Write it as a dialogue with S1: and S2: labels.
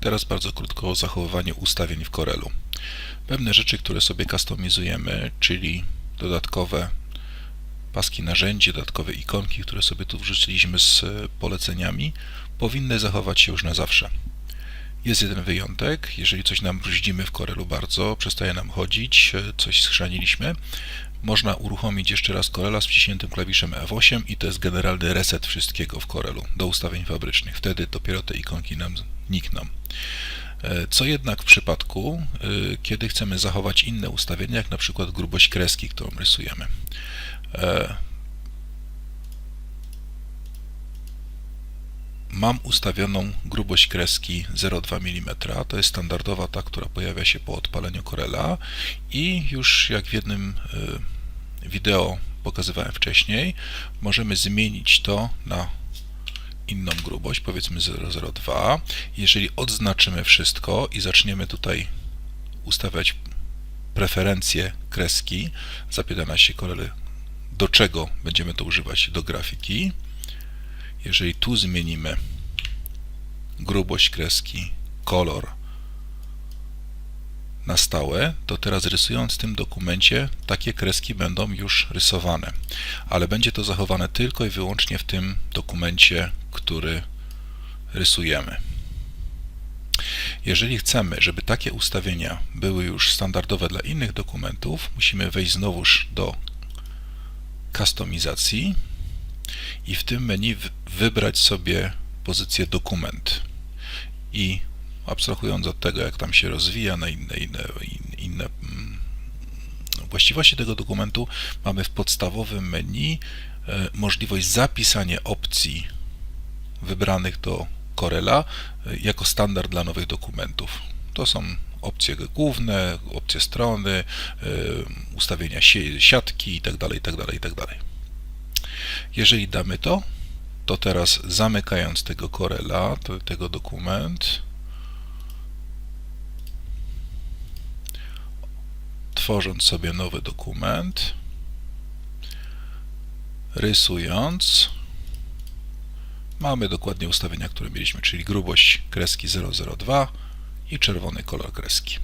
S1: Teraz bardzo krótko o zachowywaniu ustawień w Corelu. Pewne rzeczy, które sobie customizujemy, czyli dodatkowe paski narzędzi, dodatkowe ikonki, które sobie tu wrzuciliśmy z poleceniami, powinny zachować się już na zawsze. Jest jeden wyjątek, jeżeli coś nam bruździmy w Corelu bardzo, przestaje nam chodzić, e, coś schrzaniliśmy, można uruchomić jeszcze raz Corela z wciśniętym klawiszem F8 i to jest generalny reset wszystkiego w Corelu do ustawień fabrycznych. Wtedy dopiero te ikonki nam nikną. E, Co jednak w przypadku, e, kiedy chcemy zachować inne ustawienia, jak na przykład grubość kreski, którą rysujemy. Mam ustawioną grubość kreski 0,2 mm. To jest standardowa ta, która pojawia się po odpaleniu Corela i już jak w jednym e, wideo pokazywałem wcześniej, możemy zmienić to na inną grubość, powiedzmy 0,02. Jeżeli odznaczymy wszystko i zaczniemy tutaj ustawiać preferencje kreski, zapyta nas się Corel, do czego będziemy to używać do grafiki. Jeżeli tu zmienimy grubość kreski, kolor na stałe, to teraz rysując w tym dokumencie takie kreski będą już rysowane, ale będzie to zachowane tylko i wyłącznie w tym dokumencie, który rysujemy. Jeżeli chcemy, żeby takie ustawienia były już standardowe dla innych dokumentów, musimy wejść znowuż do kustomizacji i w tym menu wybrać sobie pozycję dokument i abstrahując od tego, jak tam się rozwija na inne, inne, in- inne mm, właściwości tego dokumentu, mamy w podstawowym menu e, możliwość zapisania opcji wybranych do Corela e, jako standard dla nowych dokumentów. To są opcje główne, opcje strony, e, ustawienia siatki itd., itd., itd. Jeżeli damy to, to teraz zamykając tego Corela, to, tego dokument, tworząc sobie nowy dokument, rysując, mamy dokładnie ustawienia, które mieliśmy, czyli grubość kreski 002 i czerwony kolor kreski.